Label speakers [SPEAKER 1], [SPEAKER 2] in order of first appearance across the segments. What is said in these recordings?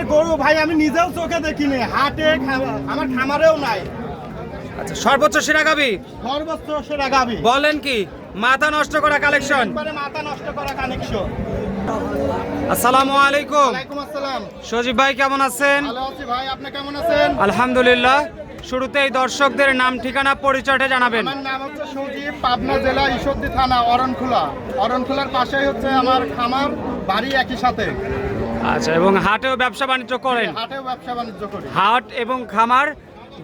[SPEAKER 1] আমার গরু ভাই আমি নিজেও চোখে দেখিনি। হাটে আমার খামারেও নাই।
[SPEAKER 2] আচ্ছা সর্বোচ্চ সেরা গাবি?
[SPEAKER 1] সর্বোচ্চ সেরা গাবি।
[SPEAKER 2] বলেন কি মাথা নষ্ট করা কালেকশন
[SPEAKER 1] মাথা নষ্ট করা কানেকশন
[SPEAKER 2] আসসালামু আলাইকুম।
[SPEAKER 1] আসসালাম।
[SPEAKER 2] সজীব ভাই কেমন আছেন?
[SPEAKER 1] ভালো আছি ভাই আপনি কেমন আছেন?
[SPEAKER 2] আলহামদুলিল্লাহ। শুরুতেই দর্শকদের নাম ঠিকানা পরিচয়টা জানাবেন।
[SPEAKER 1] আমার নাম হচ্ছে সজীব পাবনা জেলা ঈশ্বরদী থানা অরণখোলা। অরণখোলার পাশেই হচ্ছে আমার খামার বাড়ি একই সাথে।
[SPEAKER 2] আচ্ছা এবং হাটেও ব্যবসা বাণিজ্য করেন?
[SPEAKER 1] হাটেও ব্যবসা বাণিজ্য করি।
[SPEAKER 2] হাট এবং খামার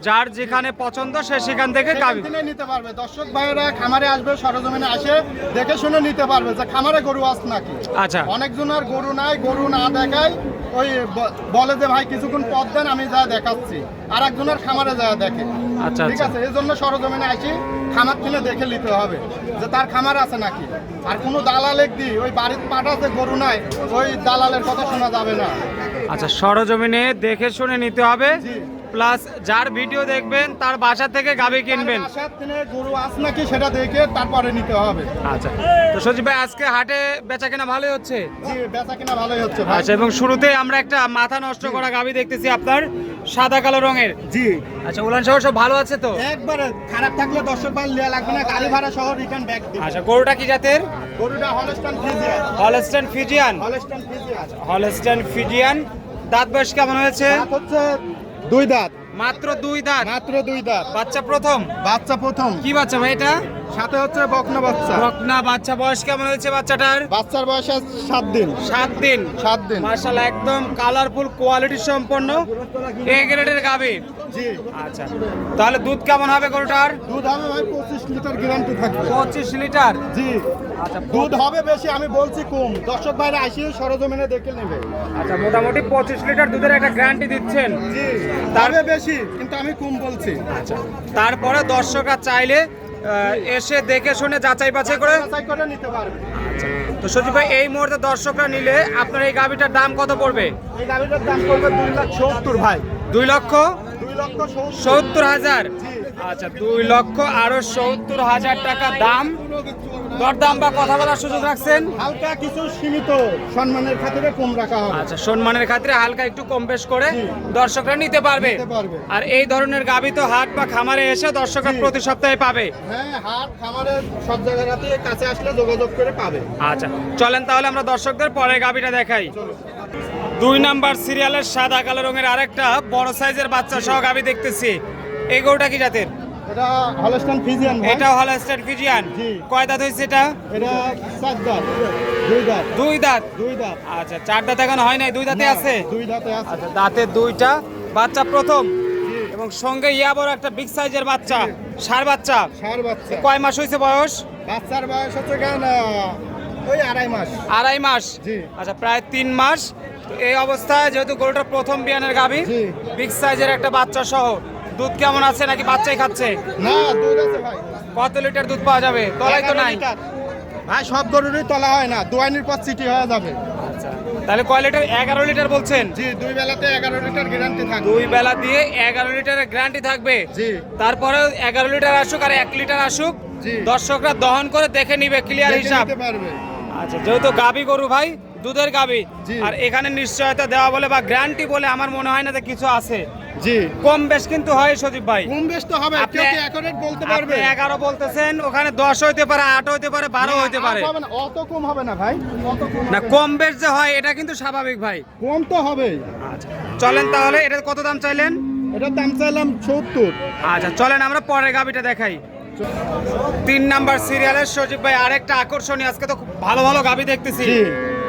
[SPEAKER 2] যার যেখানে পছন্দ সে সেখান থেকে গাবি
[SPEAKER 1] সেখান থেকে নিতে পারবে। দর্শক ভাইয়েরা খামারে আসবে সরজমিনে আসে দেখে শুনে নিতে পারবে যে খামারে গরু আস নাকি।
[SPEAKER 2] আচ্ছা।
[SPEAKER 1] অনেকজনের গরু নাই গরু না দেখায় ওই বলে যে ভাই কিছুক্ষণ পথ দেন আমি যা দেখাচ্ছি। আর একজনের খামারে যা দেখে।
[SPEAKER 2] আচ্ছা
[SPEAKER 1] ঠিক
[SPEAKER 2] আচ্ছা।
[SPEAKER 1] আছে? এই জন্য সরজমিনে আসি খামার কিনে দেখে নিতে হবে যে তার খামার আছে নাকি? আর কোনো দালালের দি ওই বাড়ির পাঠাতে গরু নাই ওই দালালের কথা শোনা যাবে না।
[SPEAKER 2] আচ্ছা সরজমিনে দেখে শুনে নিতে হবে।
[SPEAKER 1] জি।
[SPEAKER 2] প্লাস যার ভিডিও দেখবেন তার বাসা থেকে গাবি কিনবেন।
[SPEAKER 1] বাসার থেকে গরু আস নাকি সেটা দেখে তারপরে নিতে হবে।
[SPEAKER 2] আচ্ছা। তো সজীব ভাই আজকে হাটে বেচা কেনা ভালোই হচ্ছে?
[SPEAKER 1] জি বেচা কেনা ভালোই হচ্ছে ভাই।
[SPEAKER 2] আচ্ছা এবং শুরুতে আমরা একটা মাথা নষ্ট করা গাবি দেখতেছি আপনার সাদা কালো রঙের।
[SPEAKER 1] জি।
[SPEAKER 2] আচ্ছা উলান শহর সব ভালো আছে তো?
[SPEAKER 1] একবারে খারাপ থাকলে দর্শক ভাই লিয়া লাগবে না গাড়ি ভাড়া সহ রিটার্ন ব্যাক দিবে।
[SPEAKER 2] আচ্ছা গরুটা কি জাতের?
[SPEAKER 1] গরুটা Holstein Friesian
[SPEAKER 2] Holstein Friesian
[SPEAKER 1] Holstein Friesian
[SPEAKER 2] Holstein Friesian দাঁত বয়স কেমন হয়েছে?
[SPEAKER 1] দাঁত হচ্ছে দুই দাঁত।
[SPEAKER 2] মাত্র দুই দাঁত।
[SPEAKER 1] মাত্র দুই দাঁত।
[SPEAKER 2] বাচ্চা প্রথম?
[SPEAKER 1] বাচ্চা প্রথম।
[SPEAKER 2] কি বাচ্চা ভাই এটা?
[SPEAKER 1] সাথে হচ্ছে বকনা বাচ্চা।
[SPEAKER 2] বকনা বাচ্চা বয়স কেমন হয়েছে বাচ্চাটার?
[SPEAKER 1] বাচ্চার বয়স সাত দিন।
[SPEAKER 2] সাত দিন?
[SPEAKER 1] সাত দিন।
[SPEAKER 2] মার্শাল একদম কালারফুল কোয়ালিটি সম্পন্ন এ গ্রেডের গাবি
[SPEAKER 1] জি।
[SPEAKER 2] আচ্ছা তাহলে দুধ কেমন হবে গরুটার?
[SPEAKER 1] দুধ হবে ভাই পঁচিশ লিটার গ্যারান্টি থাকবে।
[SPEAKER 2] পঁচিশ লিটার?
[SPEAKER 1] জি।
[SPEAKER 2] আচ্ছা
[SPEAKER 1] দুধ হবে বেশি আমি বলছি কম। দর্শক ভাইরা আসিয়ে সরজমিনে দেখে নেবে।
[SPEAKER 2] আচ্ছা মোটামুটি পঁচিশ লিটার দুধের একটা গ্যারান্টি দিচ্ছেন।
[SPEAKER 1] জি তারবে বেশি কিন্তু আমি কম বলছি।
[SPEAKER 2] আচ্ছা তারপরে দর্শকরা চাইলে এসে দেখে শুনে যাচাই বাছাই করে।
[SPEAKER 1] নিতে পারবে।
[SPEAKER 2] তো সজীব ভাই এই মুহূর্তে দর্শকরা নিলে আপনার এই গাবিটার দাম কত পড়বে?
[SPEAKER 1] এই গাড়িটার দাম পড়বে দুই লাখ সত্তর ভাই।
[SPEAKER 2] দুই লক্ষ
[SPEAKER 1] দুই লক্ষ সত্তর।
[SPEAKER 2] হাজার। আচ্ছা দুই লক্ষ আরও সত্তর হাজার টাকা দাম। দরদাম বা কথা বলার সুযোগ রাখছেন?
[SPEAKER 1] হালকা কিছু সীমিত সম্মানের খাতিরে কম রাখা হবে।
[SPEAKER 2] আচ্ছা সম্মানের খাতিরে হালকা একটু কম বেশ করে দর্শকরা নিতে পারবে। আর এই ধরনের গাবি তো হাট বা খামারে এসে দর্শকরা প্রতি সপ্তাহে পাবে।
[SPEAKER 1] হ্যাঁ হাট খামারের সব জায়গাতে কাছে আসলে যোগাযোগ করে পাবে।
[SPEAKER 2] আচ্ছা চলেন তাহলে আমরা দর্শকদের পরে গাবিটা দেখাই। দুই নাম্বার সিরিয়ালের সাদা কালো রঙের আরেকটা বড় সাইজের বাচ্চা সহ গাবি দেখতেছি। এই গরুটা কি জাতের?
[SPEAKER 1] এটা হলস্টান ফিজিয়ান
[SPEAKER 2] এটা হল স্টেট ফিজিয়ান। কয় দাঁত হয়েছে এটা?
[SPEAKER 1] এটা চার দাঁত। দুই দাঁত।
[SPEAKER 2] দুই দাঁত?
[SPEAKER 1] দুই দাঁত।
[SPEAKER 2] আচ্ছা চার দাঁত এখন হয় নাই দুই দাঁতে আছে?
[SPEAKER 1] দুই দাঁতে আছে।
[SPEAKER 2] আচ্ছা দাঁতে দুইটা বাচ্চা প্রথম। এবং সঙ্গে ইয়া বড় একটা বিগ সাইজের বাচ্চা সার বাচ্চা। কয় মাস হয়েছে বয়স?
[SPEAKER 1] বাচ্চার বয়স হচ্ছে কেন ওই আড়াই মাস।
[SPEAKER 2] আড়াই মাস? আচ্ছা প্রায় তিন মাস। এই অবস্থায় যেহেতু গরুটা প্রথম বিয়ানের গাভী। বিগ সাইজের একটা বাচ্চা সহ দুধ কেমন আছে নাকি বাচ্চাই খাচ্ছে?
[SPEAKER 1] না দুধ আছে ভাই।
[SPEAKER 2] কত লিটার দুধ পাওয়া যাবে? তলাই তো নাই।
[SPEAKER 1] ভাই সব গরুরই তলা হয় না। দুয়ানির পর চিটি হয়ে যাবে।
[SPEAKER 2] আচ্ছা। তাহলে কয় লিটার? এগারো লিটার বলছেন?
[SPEAKER 1] জি দুই বেলাতে এগারো লিটার গ্যারান্টি থাকবে।
[SPEAKER 2] দুই বেলা দিয়ে এগারো লিটারের গ্যারান্টি থাকবে?
[SPEAKER 1] জি।
[SPEAKER 2] তারপরে এগারো লিটার আসুক আর এক লিটার আসুক
[SPEAKER 1] জি।
[SPEAKER 2] দর্শকরা দহন করে দেখে নিবে ক্লিয়ার হিসাব। আচ্ছা যেহেতু গাবি গরু ভাই দুধের গাবি আর এখানে নিশ্চয়তা দেওয়া বলে বা গ্যারান্টি বলে আমার মনে হয় না যে কিছু আছে।
[SPEAKER 1] জি।
[SPEAKER 2] কম বেশ কিন্তু হয় সজীব ভাই।
[SPEAKER 1] কম বেশ তো হবে
[SPEAKER 2] আপনি-
[SPEAKER 1] accurate বলতে পারবে?
[SPEAKER 2] আপনি এগারো বলতেছেন ওখানে দশ হইতে পারে আট হইতে পারে বারো
[SPEAKER 1] না,
[SPEAKER 2] হইতে পারে।
[SPEAKER 1] হবে না, অত কম হবে না ভাই অত কম
[SPEAKER 2] না কম বেশ যে হয় এটা কিন্তু স্বাভাবিক ভাই।
[SPEAKER 1] কম তো হবে।
[SPEAKER 2] আচ্ছা চলেন তাহলে এটা কত দাম চাইলেন?
[SPEAKER 1] এটার দাম চাইলাম সত্তর।
[SPEAKER 2] আচ্ছা চলেন আমরা পরের গাবিটা দেখাই। তিন নাম্বার সিরিয়ালের সজীব ভাই আরেকটা আকর্ষণীয় আজকে তো ভালো ভালো গাবি দেখতেছি।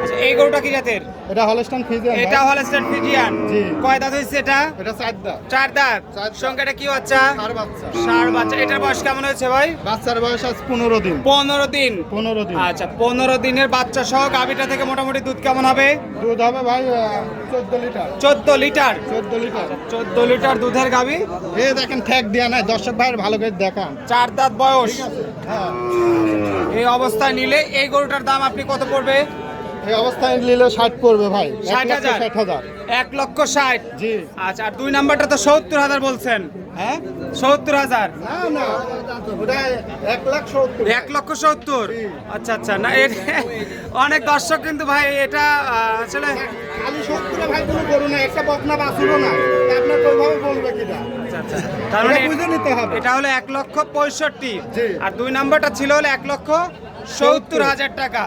[SPEAKER 2] আচ্ছা এই গরুটা কি জাতের?
[SPEAKER 1] এটা হলস্টান ফিজিয়ান
[SPEAKER 2] এটা হল স্টেট ফিজিয়ান।
[SPEAKER 1] জি।
[SPEAKER 2] কয় দাঁত হয়েছে এটা?
[SPEAKER 1] এটা চার দাঁত।
[SPEAKER 2] চার দাঁত। সংখ্যাটা কি বাচ্চা?
[SPEAKER 1] আর বাচ্চা।
[SPEAKER 2] ষাট বাচ্চা। এটার বয়স কেমন হয়েছে ভাই?
[SPEAKER 1] বাচ্চার বয়স আছে পনেরো দিন।
[SPEAKER 2] পনেরো দিন।
[SPEAKER 1] পনেরো দিন।
[SPEAKER 2] আচ্ছা পনেরো দিনের বাচ্চা সহ গাভিটা থেকে মোটামুটি দুধ কেমন হবে?
[SPEAKER 1] দুধ হবে ভাই চোদ্দ লিটার।
[SPEAKER 2] চোদ্দ লিটার?
[SPEAKER 1] চোদ্দ লিটার।
[SPEAKER 2] চোদ্দ লিটার দুধের গাভি?
[SPEAKER 1] এ দেখেন ঠেক দেয়া নাই। দর্শক ভাইয়ের ভালো করে দেখান।
[SPEAKER 2] চার দাঁত বয়স।
[SPEAKER 1] হ্যাঁ।
[SPEAKER 2] এই অবস্থায় নিলে এই গরুটার দাম আপনি কত পড়বে?
[SPEAKER 1] এই অবস্থায় নিলে ষাট পড়বে ভাই।
[SPEAKER 2] ষাট হাজার?
[SPEAKER 1] ষাট হাজার।
[SPEAKER 2] এক লক্ষ ষাট?
[SPEAKER 1] জি।
[SPEAKER 2] আচ্ছা আর দুই নাম্বারটা তো সত্তর হাজার বলছেন। হ্যাঁ? সত্তর হাজার?
[SPEAKER 1] না না ওটা এক
[SPEAKER 2] লক্ষ সত্তর? আচ্ছা আচ্ছা না এর অনেক দর্শক কিন্তু ভাই এটা আসলে
[SPEAKER 1] খালি সত্তরে ভাই কোনো গরু না একটা বকনা বাছুরও না আপনার ওইভাবে বলবে কিনা?
[SPEAKER 2] আচ্ছা আচ্ছা তার মানে
[SPEAKER 1] এটা বুঝে নিতে হবে।
[SPEAKER 2] এটা হলো এক লক্ষ পঁয়ষট্টি। আর দুই নাম্বারটা ছিল হলো এক লক্ষ সত্তর। হাজার টাকা।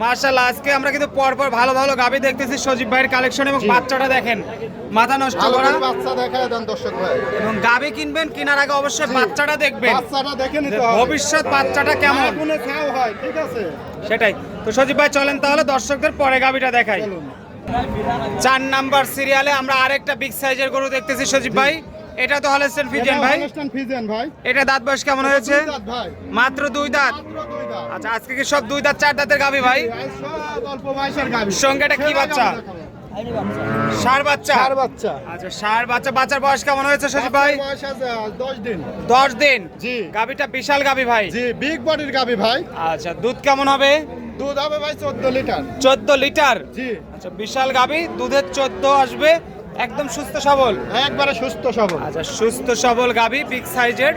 [SPEAKER 2] মার্শাল্লাহ আজকে আমরা কিন্তু পরপর ভালো ভালো গাবি দেখতেছি সজীব ভাইয়ের কালেকশন এবং বাচ্চাটা দেখেন মাথা নষ্ট করা।
[SPEAKER 1] বাচ্চা দেখায় দেন দর্শক ভাই।
[SPEAKER 2] এবং গাবি কিনবেন কেনার আগে অবশ্যই। বাচ্চাটা দেখবেন।
[SPEAKER 1] বাচ্চাটা দেখে নিতে হবে।
[SPEAKER 2] ভবিষ্যৎ বাচ্চাটা কেমন?
[SPEAKER 1] কোনো খাও হয় ঠিক আছে?
[SPEAKER 2] সেটাই। তো সজীব ভাই চলেন তাহলে দর্শকদের পরে গাবিটা দেখাই। চার নাম্বার সিরিয়ালে আমরা আরেকটা বিগ সাইজের গরু দেখতেছি সজীব ভাই। এটা তো হলেস্টেন ফিজিয়ান ভাই।
[SPEAKER 1] ফিজেন ভাই।
[SPEAKER 2] এটা দাঁত বয়স কেমন হয়েছে? মাত্র দুই দাঁত। আচ্ছা আজকে কি সব দুই দাঁত চার দাঁতের গাবি ভাই?
[SPEAKER 1] অল্প বয়সের গাভী।
[SPEAKER 2] সঙ্গে এটা কি বাচ্চা? ষাঁড় বাচ্চা?
[SPEAKER 1] বাচ্চা।
[SPEAKER 2] আচ্ছা ষাঁড় বাচ্চা বাচ্চার বয়স কেমন হয়েছে সজীব ভাই?
[SPEAKER 1] বয়স আছে আজ দশ দিন।
[SPEAKER 2] দশ দিন?
[SPEAKER 1] জি।
[SPEAKER 2] গাবিটা বিশাল গাবি ভাই।
[SPEAKER 1] জি বিগ বডির গাভী ভাই।
[SPEAKER 2] আচ্ছা দুধ কেমন হবে?
[SPEAKER 1] দুধ হবে ভাই চোদ্দ লিটার।
[SPEAKER 2] চোদ্দ লিটার?
[SPEAKER 1] জি।
[SPEAKER 2] আচ্ছা বিশাল গাবি দুধের চোদ্দ আসবে একদম সুস্থ সবল?
[SPEAKER 1] একবারে সুস্থ সবল।
[SPEAKER 2] আচ্ছা সুস্থ সবল গাবি বিগ সাইজের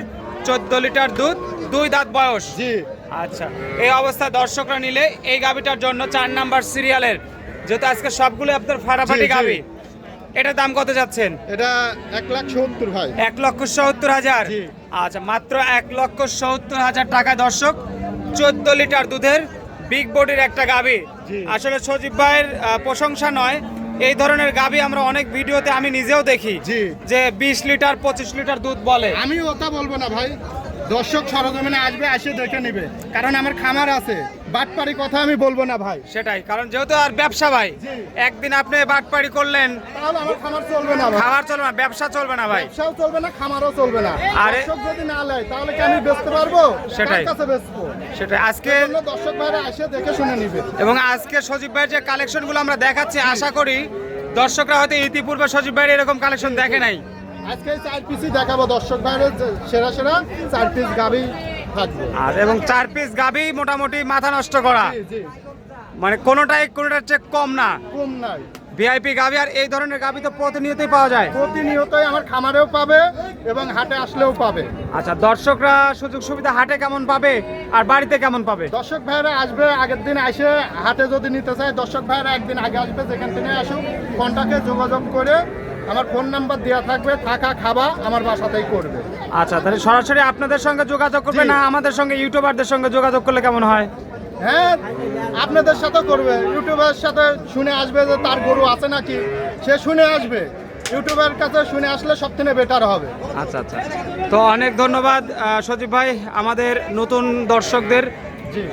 [SPEAKER 2] চোদ্দ লিটার দুধ দুই দাঁত বয়স।
[SPEAKER 1] জি।
[SPEAKER 2] আচ্ছা এই অবস্থায় দর্শকরা নিলে এই গাবিটার জন্য চার নাম্বার সিরিয়ালের যেহেতু আজকে সবগুলো আপনার ফাটাফাটি। গাবি এটার দাম কত যাচ্ছেন?
[SPEAKER 1] এটা এক লাখ সত্তর ভাই।
[SPEAKER 2] এক লক্ষ সত্তর হাজার। আচ্ছা মাত্র এক লক্ষ সত্তর হাজার টাকায় দর্শক চোদ্দ লিটার দুধের বিগ বডির একটা গাবি। আসলে সজীব ভাইয়ের প্রশংসা নয় এই ধরনের গাবি আমরা অনেক ভিডিওতে আমি নিজেও দেখি যে বিশ লিটার পঁচিশ লিটার দুধ বলে।
[SPEAKER 1] আমি ওটা বলব না ভাই। দর্শক সরজমিনে আসবে এসে দেখে নিবে। কারণ আমার খামার আছে। বাটপারি কথা আমি বলব না ভাই।
[SPEAKER 2] সেটাই কারণ যেহেতু আর ব্যবসা ভাই একদিন আপনি বাটপাড়ি করলেন
[SPEAKER 1] তাহলে আমার খামার চলবে না ভাই।
[SPEAKER 2] খাবার চলবে না ব্যবসা চলবে না ভাই।
[SPEAKER 1] ব্যবসাও চলবে না খামারও চলবে না।
[SPEAKER 2] আরে-
[SPEAKER 1] দর্শক যদি না নেয় তাহলে কি আমি বেচতে পারব?
[SPEAKER 2] সেটাই।
[SPEAKER 1] কার কাছে বেচবো?
[SPEAKER 2] সেটাই আজকে
[SPEAKER 1] দর্শক ভাইরা এসে দেখে শুনে নিবে।
[SPEAKER 2] এবং আজকে সজীব ভাইয়ের যে কালেকশনগুলো আমরা দেখাচ্ছি আশা করি দর্শকরা হয়তো ইতিপূর্বে সজীব ভাইয়ের এরকম কালেকশন দেখে নাই।
[SPEAKER 1] আজকে চার পিসই দেখাবো দর্শক ভাইরা সেরা সেরা চার পিস গাবি থাকবে।
[SPEAKER 2] আর এবং চার পিস গাবি মোটামুটি মাথা নষ্ট করা। মানে কোনোটাই কোনোটার চেয়ে কম না।
[SPEAKER 1] কম নাই।
[SPEAKER 2] ভিআইপি গাবি আর এই ধরনের গাবি তো প্রতিনিয়তই পাওয়া যায়।
[SPEAKER 1] প্রতিনিয়তই আমার খামারেও পাবে এবং হাটে আসলেও পাবে।
[SPEAKER 2] আচ্ছা দর্শকরা সুযোগ সুবিধা হাটে কেমন পাবে আর বাড়িতে কেমন পাবে?
[SPEAKER 1] দর্শক ভাইরা আসবে আগের দিন এসে হাটে যদি নিতে চায় দর্শক ভাইরা একদিন আগে আসবে যেখান থেকে আসুক ফোনটাকে যোগাযোগ করে আমার ফোন নাম্বার দেওয়া থাকবে থাকা খাবা আমার বাসাতেই করবে।
[SPEAKER 2] আচ্ছা তাহলে সরাসরি আপনাদের সঙ্গে যোগাযোগ করবে না আমাদের সঙ্গে ইউটিউবারদের সঙ্গে যোগাযোগ করলে কেমন হয়?
[SPEAKER 1] হ্যাঁ আপনাদের সাথে করবে। ইউটিউবের সাথে শুনে আসবে যে তার গরু আছে নাকি? সে শুনে আসবে। ইউটিউবের কাছে শুনে আসলে সব থেকে বেটার হবে।
[SPEAKER 2] আচ্ছা আচ্ছা। তো অনেক ধন্যবাদ সজীব ভাই আমাদের নতুন দর্শকদের।
[SPEAKER 1] জি।